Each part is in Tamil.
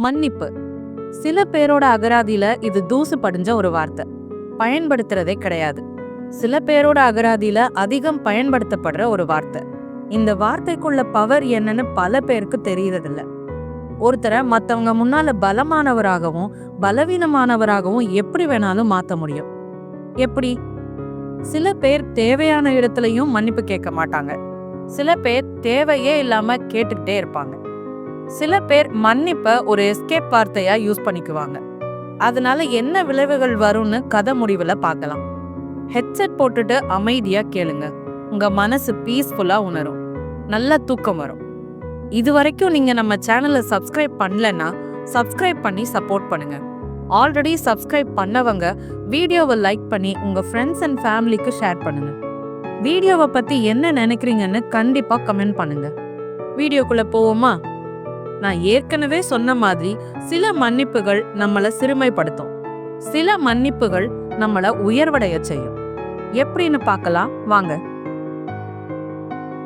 மன்னிப்பு. சில பேரோட அகராதியில இது தூசு படிஞ்ச ஒரு வார்த்தை. பயன்படுத்துறதே கிடையாது. சில பேரோட அகராதியில அதிகம் பயன்படுத்தப்படுற ஒரு வார்த்தை. இந்த வார்த்தைக்குள்ள பவர் என்னன்னு பல பேருக்கு தெரியறதில்ல. ஒருத்தரை மற்றவங்க முன்னால பலமானவராகவும் பலவீனமானவராகவும் எப்படி வேணாலும் மாத்த முடியும். எப்படி? சில பேர் தேவையான இடத்துலையும் மன்னிப்பு கேட்க மாட்டாங்க. சில பேர் தேவையே இல்லாம கேட்டுக்கிட்டே இருப்பாங்க. சில பேர் மன்னிப்பை ஒரு எஸ்கேப் வார்த்தையா யூஸ் பண்ணிக்குவாங்க. அதனால என்ன விளைவுகள் வரும்னு கதை முடிவில் பார்க்கலாம். ஹெட்செட் போட்டுட்டு அமைதியாக கேளுங்க. உங்கள் மனசு பீஸ்ஃபுல்லாக உணரும். நல்ல தூக்கம் வரும். இது வரைக்கும் நீங்கள் நம்ம சேனலை சப்ஸ்கிரைப் பண்ணலன்னா சப்ஸ்கிரைப் பண்ணி சப்போர்ட் பண்ணுங்க. ஆல்ரெடி சப்ஸ்கிரைப் பண்ணவங்க வீடியோவை லைக் பண்ணி உங்கள் ஃப்ரெண்ட்ஸ் அண்ட் ஃபேமிலிக்கு ஷேர் பண்ணுங்க. வீடியோவை பற்றி என்ன நினைக்கிறீங்கன்னு கண்டிப்பாக கமெண்ட் பண்ணுங்க. வீடியோக்குள்ளே போவோமா? நான் ஏற்கனவே சொன்ன மாதிரி சில மன்னிப்புகள் நம்மளை சிறுமைப்படுத்தும். சில மன்னிப்புகள் நம்மளை உயர்வடைய செய்யும். எப்படின்னு பார்க்கலாம்? வாங்க.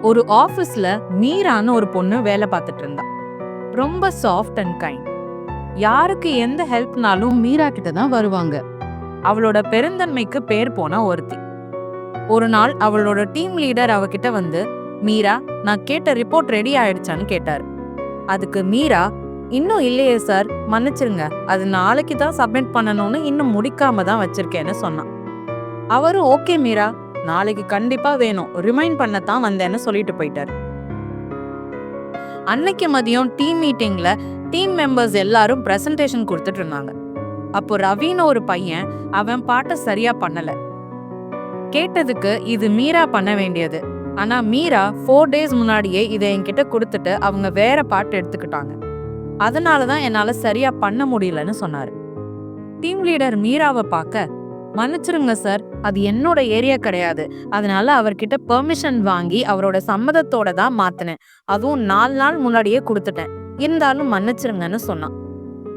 ஒரு ஆஃபீஸில் மீரான்னு ஒரு பொண்ணு வேலை பார்த்துட்டு இருந்தா. ரொம்ப சாஃப்ட் அண்ட் கைண்ட் யாருக்கு எந்த ஹெல்ப்னாலும் மீரா கிட்ட தான் வருவாங்க. அவளோட பெருந்தன்மைக்கு பேர் போன ஒருத்தி. ஒரு நாள் அவளோட டீம் லீடர் அவகிட்ட வந்து மீரா நான் கேட்ட ரிப்போர்ட் ரெடி ஆயிடுச்சான்னு கேட்டாரு. அதுக்கு மீரா இன்னும் இல்லையே சார் மன்னிச்சிருங்க. அது நாளைக்கு தான் சப்மிட் பண்ணணும்னு இன்னும் முடிக்காம தான் வச்சிருக்கேன்னு சொன்னான். அவரும் ஓகே மீரா. நாளைக்கு கண்டிப்பா வேணும். ரிமைண்ட் பண்ணத்தான் வந்தேன்னு சொல்லிட்டு போயிட்டார். அன்னைக்கு மதியம் டீம் மீட்டிங்ல டீம் மெம்பர்ஸ் எல்லாரும் பிரசன்டேஷன் கொடுத்துட்டு இருந்தாங்க. அப்போ ரவின்னு ஒரு பையன் அவன் பாட்டை சரியா பண்ணல. கேட்டதுக்கு இது மீரா பண்ண வேண்டியது. ஆனா மீரா ஃபோர் டேஸ் முன்னாடியே இதை என்கிட்ட கொடுத்துட்டு அவங்க வேற பாட்டு எடுத்துக்கிட்டாங்க. அதனால தான் என்னால் சரியா பண்ண முடியலன்னு சொன்னார். டீம் லீடர் மீராவை பார்க்க மன்னிச்சிருங்க சார் அது என்னோட ஏரியா கிடையாது. அதனால அவர்கிட்ட பெர்மிஷன் வாங்கி அவரோட சம்மதத்தோட தான் மாத்தினேன். அதுவும் நாலு நாள் முன்னாடியே கொடுத்துட்டேன். இருந்தாலும் மன்னிச்சிருங்கன்னு சொன்னான்.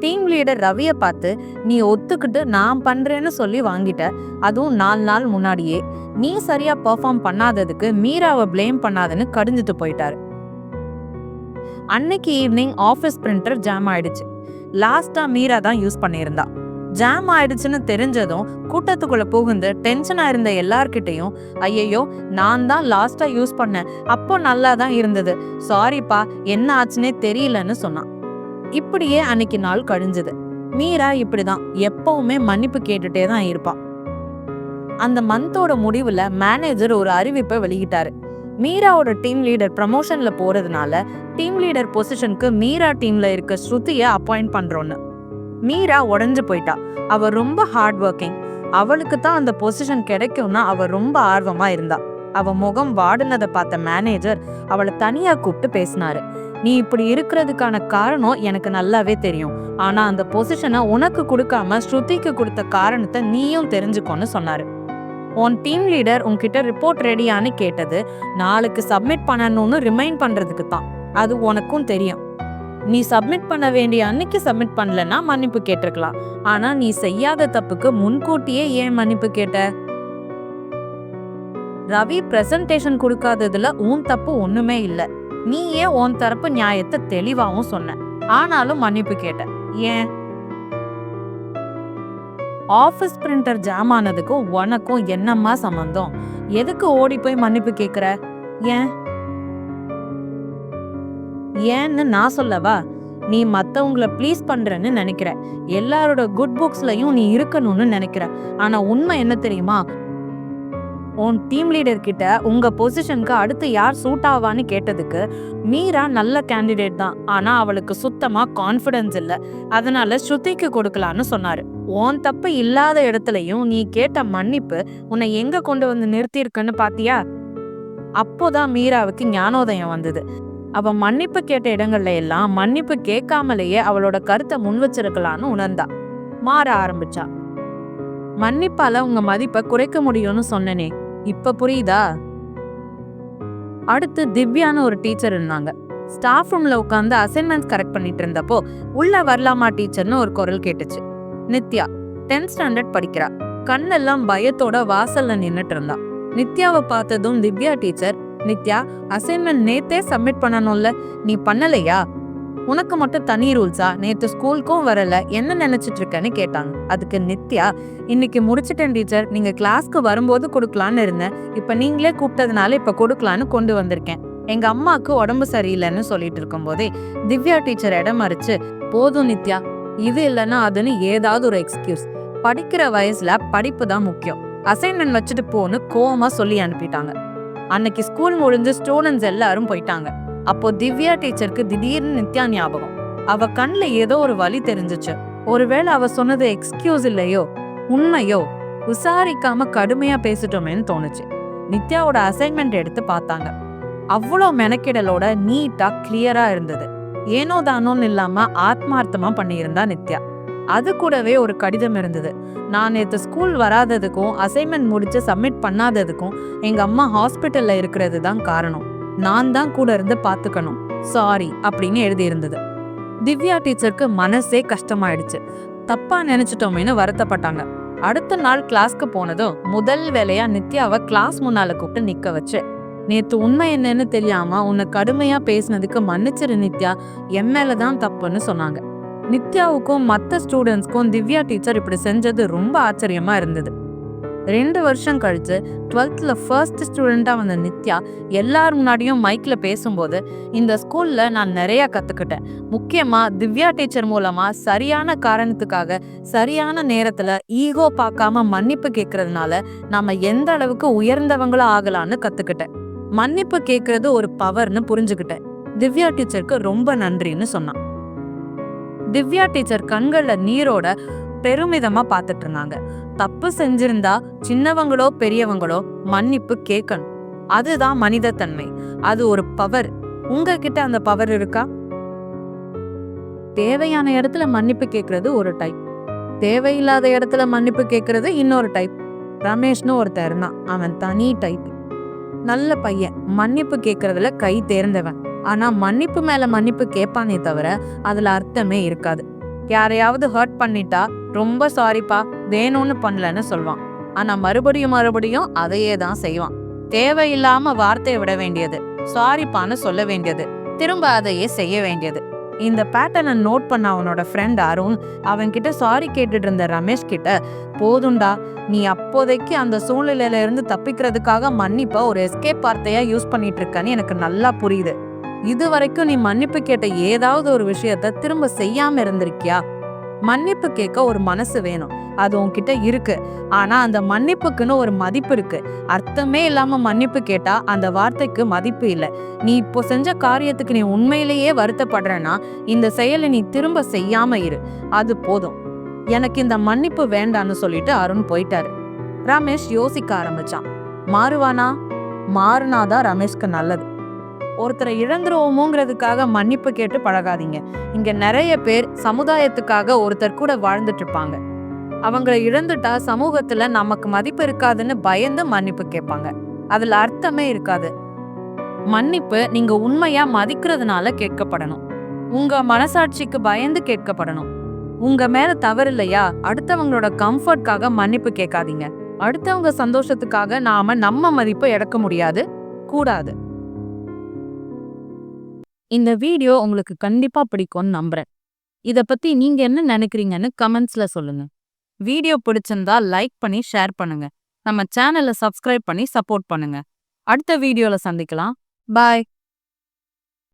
டீம் லீடர் ரவியை பார்த்து நீ ஒத்துக்கிட்டு நான் பண்றேன்னு சொல்லி வாங்கிட்ட. அதுவும் நாலு நாள் முன்னாடியே. நீ சரியா பெர்ஃபார்ம் பண்ணாததுக்கு மீராவை ப்ளேம் பண்ணாதன்னு கடிஞ்சிட்டு போயிட்டாரு. அன்னைக்கு ஈவினிங் ஆஃபீஸ் பிரிண்டர் ஜாம் ஆயிடுச்சு. லாஸ்டா மீரா தான் யூஸ் பண்ணியிருந்தா. ஜாம் ஆயிடுச்சுன்னு தெரிஞ்சதும் கூட்டத்துக்குள்ள புகுந்து டென்ஷனா இருந்த எல்லார்கிட்டையும் ஐயையோ நான் தான் லாஸ்டா யூஸ் பண்ணேன். அப்போ நல்லா தான் இருந்தது. சாரிப்பா என்ன ஆச்சுன்னே தெரியலன்னு சொன்னான். இப்படியே அன்னைக்கு நாள் கழிஞ்சது. மீரா இப்படிதான் எப்பவுமே மன்னிப்பு கேட்டுட்டே தான் இருப்பான் அந்த மந்தோட முடிவுல மேனேஜர் ஒரு அறிவிப்பை வெளியிட்டாரு. மீராவோட டீம் லீடர் ப்ரமோஷன்ல போறதுனால டீம் லீடர் பொசிஷனுக்கு மீரா டீம்ல இருக்க ஸ்ருதிய அப்பாயிண்ட் பண்றோன்னு. மீரா உடஞ்சு போயிட்டா. அவ ரொம்ப ஹார்ட் ஒர்க்கிங் அவளுக்கு தான் அந்த பொசிஷன் கிடைக்கும்னா அவ ரொம்ப ஆர்வமா இருந்தா. அவ முகம் வாடினதை பார்த்த மேனேஜர் அவளை தனியா கூப்பிட்டு பேசினாரு. நீ இப்படி இருக்கிறதுக்கான காரணம் எனக்கு நல்லாவே தெரியும். ஆனா அந்த பொசிஷனை உனக்கு கொடுக்காம ஸ்ருதிக்கு கொடுத்த காரணத்தை நீயும் தெரிஞ்சுக்கோன்னு சொன்னாரு. உன் டீம் லீடர் உன்கிட்ட ரிப்போர்ட் ரெடியான்னு கேட்டது நாளுக்கு சப்மிட் பண்ணணும்னு ரிமைண்ட் பண்றதுக்கு தான். அது உனக்கும் தெரியும். நீ சப்மிட் பண்ண வேண்டிய அன்னைக்கு சப்மிட் பண்ணலன்னா மன்னிப்பு கேட்டிருக்கலாம். ஆனா நீ செய்யாத தப்புக்கு முன்கூட்டியே ஏன் மன்னிப்பு கேட்ட? ரவி பிரசன்டேஷன் கொடுக்காததுல உன் தப்பு ஒண்ணுமே இல்லை. நீ ஏன் உன் தரப்பு நியாயத்தை தெளிவாகவும் சொன்ன. ஆனாலும் மன்னிப்பு கேட்ட. ஏன்? ஆஃபீஸ் பிரிண்டர் ஜாம் ஆனதுக்கும் உனக்கும் என்னம்மா சம்மந்தம் எதுக்கு ஓடி போய் மன்னிப்பு கேட்குற ஏன்? ஏன்னு நான் சொல்லவா? நீ மற்றவங்கள ப்ளீஸ் பண்ணுறன்னு நினைக்கிற. எல்லாரோட குட் புக்ஸ்லையும் நீ இருக்கணும்னு நினைக்கிற. ஆனால் உண்மை என்ன தெரியுமா? உன் டீம் லீடர் கிட்ட உங்க பொசிஷனுக்கு அடுத்து யார் சூட் ஆவான்னு கேட்டதுக்கு மீரா நல்ல கேண்டிடேட் தான். ஆனா அவளுக்கு சுத்தமா கான்ஃபிடன்ஸ் இல்ல. அதனால ஸ்ருதிக்கு கொடுக்கலான்னு சொன்னாரு. உன் தப்பு இல்லாத இடத்துலயும் நீ கேட்ட மன்னிப்பு உன்னை எங்க கொண்டு வந்து நிறுத்தியிருக்குன்னு பாத்தியா? அப்போதான் மீராவுக்கு ஞானோதயம் வந்தது. அவ மன்னிப்பு கேட்ட இடங்கள்ல எல்லாம் மன்னிப்பு கேட்காமலேயே அவளோட கருத்தை முன் வச்சிருக்கலான்னு உணர்ந்தா. மாற ஆரம்பிச்சா. மன்னிப்பால உங்க மதிப்பை குறைக்க முடியும்னு சொன்னனே இப்ப புரியுதா? அடுத்து திவ்யான்னு ஒரு டீச்சர் இருந்தாங்க. ஸ்டாஃப் ரூம்ல உட்காந்து அசைன்மெண்ட்ஸ் கரெக்ட் பண்ணிட்டு இருந்தப்போ உள்ள வரலாமா டீச்சர்னு ஒரு குரல் கேட்டுச்சு. நித்யா டென்த் ஸ்டாண்டர்ட் படிக்கிறா. கண்ணெல்லாம் பயத்தோட வாசல்ல நின்னுட்டு இருந்தா. நித்யாவை பார்த்ததும் திவ்யா டீச்சர் நித்யா அசைன்மெண்ட் நேத்தே சப்மிட் பண்ணணும்ல நீ பண்ணலையா? உனக்கு மட்டும் தனி ரூல்ஸா நேற்று ஸ்கூலுக்கும் வரல. என்ன நினைச்சிட்டு இருக்கேன்னு கேட்டாங்க. அதுக்கு நித்யா இன்னைக்கு முடிச்சிட்டேன் டீச்சர் நீங்க கிளாஸ்க்கு வரும்போது கொடுக்கலான்னு இருந்தேன். இப்ப நீங்களே கூப்பிட்டதுனால இப்ப கொடுக்கலான்னு கொண்டு வந்திருக்கேன். எங்க அம்மாக்கு உடம்பு சரியில்லைன்னு சொல்லிட்டு இருக்கும்போதே திவ்யா டீச்சர் இடம் மறிச்சு போதும் நித்யா. இது இல்லைன்னா அதுன்னு ஏதாவது ஒரு எக்ஸ்கியூஸ் படிக்கிற வயசுல படிப்பு தான் முக்கியம். அசைன்மெண்ட் வச்சுட்டு போன்னு கோவமா சொல்லி அனுப்பிட்டாங்க. அன்னைக்கு ஸ்கூல் முடிஞ்சு ஸ்டூடெண்ட்ஸ் எல்லாரும் போயிட்டாங்க. அப்போ திவ்யா டீச்சருக்கு திடீர்னு நித்யா ஞாபகம். அவ கண்ணில் ஏதோ ஒரு வழி தெரிஞ்சுச்சு. ஒருவேளை அவ சொன்னது எக்ஸ்கியூஸ் இல்லையோ உண்மையோ விசாரிக்காம கடுமையா பேசிட்டோமேன்னு தோணுச்சு. நித்யாவோட அசைன்மெண்ட் எடுத்து பார்த்தாங்க. அவ்வளோ மெனக்கிடலோட நீட்டா கிளியரா இருந்தது. ஏனோ தானோன்னு இல்லாம ஆத்மார்த்தமா பண்ணியிருந்தா நித்யா. அது கூடவே ஒரு கடிதம் இருந்தது. நான் நேற்று ஸ்கூல் வராததுக்கும் அசைன்மெண்ட் முடிச்சு சப்மிட் பண்ணாததுக்கும் எங்க அம்மா ஹாஸ்பிட்டல்ல இருக்கிறது தான் காரணம். நான் தான் கூட இருந்து பார்த்துக்கணும் சாரி அப்படின்னு எழுதியிருந்தது. திவ்யா டீச்சருக்கு மனசே கஷ்டமாயிடுச்சு. தப்பா நினைச்சிட்டோமேனு வருத்தப்பட்டாங்க. அடுத்த நாள் கிளாஸ்க்கு போனதும் முதல் வேலையா நித்யாவை கிளாஸ் முன்னால கூப்பிட்டு நிக்க வச்சு நேத்து உண்மை என்னன்னு தெரியாம உன்னை கடுமையா பேசினதுக்கு மன்னிச்சிரு நித்யா என் மேலதான் தப்புன்னு சொன்னாங்க. நித்யாவுக்கும் மற்ற ஸ்டூடெண்ட்ஸ்க்கும் திவ்யா டீச்சர் இப்படி செஞ்சது ரொம்ப ஆச்சரியமா இருந்தது. ரெண்டு வருஷம் கழித்து டுவெல்த்தில் ஃபர்ஸ்ட் ஸ்டூடெண்ட்டாக வந்த நித்யா எல்லார் முன்னாடியும் மைக்கில் பேசும்போது இந்த ஸ்கூல்ல நான் நிறையா கற்றுக்கிட்டேன் முக்கியமாக திவ்யா டீச்சர் மூலமா சரியான காரணத்துக்காக சரியான நேரத்தில் ஈகோ பார்க்காம மன்னிப்பு கேட்கறதுனால நாம எந்த அளவுக்கு உயர்ந்தவங்களும் ஆகலான்னு கற்றுக்கிட்டேன் மன்னிப்பு கேட்கறது ஒரு பவர்னு புரிஞ்சுக்கிட்டேன். திவ்யா டீச்சருக்கு ரொம்ப நன்றின்னு சொன்னான். திவ்யா டீச்சர் கண்களில் நீரோட பெருமிதமா பார்த்துட்டு இருந்தாங்க தப்பு செஞ்சிருந்தா சின்னவங்களோ பெரியவங்களோ மன்னிப்பு கேட்கணும். அதுதான் மனிதத்தன்மை. அது ஒரு பவர் உங்ககிட்ட அந்த பவர் இருக்கா? தேவையான இடத்துல மன்னிப்பு கேட்கறது ஒரு டைப் தேவையில்லாத இடத்துல மன்னிப்பு கேட்கறது இன்னொரு டைப் ரமேஷ்னு ஒருத்தர் இருந்தான். அவன் தனி டைப் நல்ல பையன். மன்னிப்பு கேட்கறதுல கை தேர்ந்தவன். ஆனா மன்னிப்பு மேல மன்னிப்பு கேட்பானே தவிர அதுல அர்த்தமே இருக்காது. யாரையாவது ஹர்ட் பண்ணிட்டா ரொம்ப சாரிப்பா வேணும்னு பண்ணலன்னு சொல்வான். ஆனா மறுபடியும் மறுபடியும் அதையே தான் செய்வான். தேவையில்லாம வார்த்தையை விட வேண்டியது சாரிப்பான்னு சொல்ல வேண்டியது திரும்ப அதையே செய்ய வேண்டியது. இந்த பேட்டர்னை நோட் பண்ண அவனோட ஃப்ரெண்ட் அருண் அவன்கிட்ட சாரி கேட்டுட்டு இருந்த ரமேஷ் கிட்ட போதுண்டா நீ அப்போதைக்கு அந்த சூழ்நிலையில இருந்து தப்பிக்கிறதுக்காக மன்னிப்பா ஒரு எஸ்கேப் வார்த்தையா யூஸ் பண்ணிட்டு இருக்கன்னு எனக்கு நல்லா புரியுது. இது வரைக்கும் நீ மன்னிப்பு கேட்ட ஏதாவது ஒரு விஷயத்த திரும்ப செய்யாம இருந்திருக்கியா? மன்னிப்பு கேட்க ஒரு மனசு வேணும். அது உன்கிட்ட இருக்கு. ஆனா அந்த மன்னிப்புக்குன்னு ஒரு மதிப்பு இருக்கு. அர்த்தமே இல்லாம மன்னிப்பு கேட்டா அந்த வார்த்தைக்கு மதிப்பு இல்லை. நீ இப்போ செஞ்ச காரியத்துக்கு நீ உண்மையிலேயே வருத்தப்படுறனா இந்த செயலை நீ திரும்ப செய்யாம இரு. அது போதும். எனக்கு இந்த மன்னிப்பு வேண்டான்னு சொல்லிட்டு அருண் போயிட்டாரு. ரமேஷ் யோசிக்க ஆரம்பிச்சான். மாறுவானா? மாறுனாதான் ரமேஷ்க்கு நல்லது. ஒருத்தரை இழந்துருவோமோங்கிறதுக்காக மன்னிப்பு கேட்டு பழகாதீங்க. இங்க நிறைய பேர் சமுதாயத்துக்காக ஒருத்தர் கூட வாழ்ந்துட்டு இருப்பாங்க அவங்களை இழந்துட்டா சமூகத்துல நமக்கு மதிப்பு இருக்காதுன்னு பயந்து மன்னிப்பு கேட்பாங்க. அதுல அர்த்தமே இருக்காது. மன்னிப்பு நீங்க உண்மையா மதிக்கிறதுனால கேட்கப்படணும். உங்க மனசாட்சிக்கு பயந்து கேட்கப்படணும். உங்க மேல தவறு இல்லையா? அடுத்தவங்களோட கம்ஃபர்ட்காக மன்னிப்பு கேட்காதீங்க. அடுத்தவங்க சந்தோஷத்துக்காக நாம நம்ம மதிப்பை இழக்க முடியாது. கூடாது. இந்த வீடியோ உங்களுக்கு கண்டிப்பா பிடிக்கும்னு நம்புறேன். இத பத்தி நீங்க என்ன நினைக்கிறீங்கன்னு கமெண்ட்ஸ்ல சொல்லுங்க. வீடியோ பிடிச்சிருந்தா லைக் பண்ணி ஷேர் பண்ணுங்க. நம்ம சேனலை சப்ஸ்கிரைப் பண்ணி சப்போர்ட் பண்ணுங்க. அடுத்த வீடியோல சந்திக்கலாம். பாய்.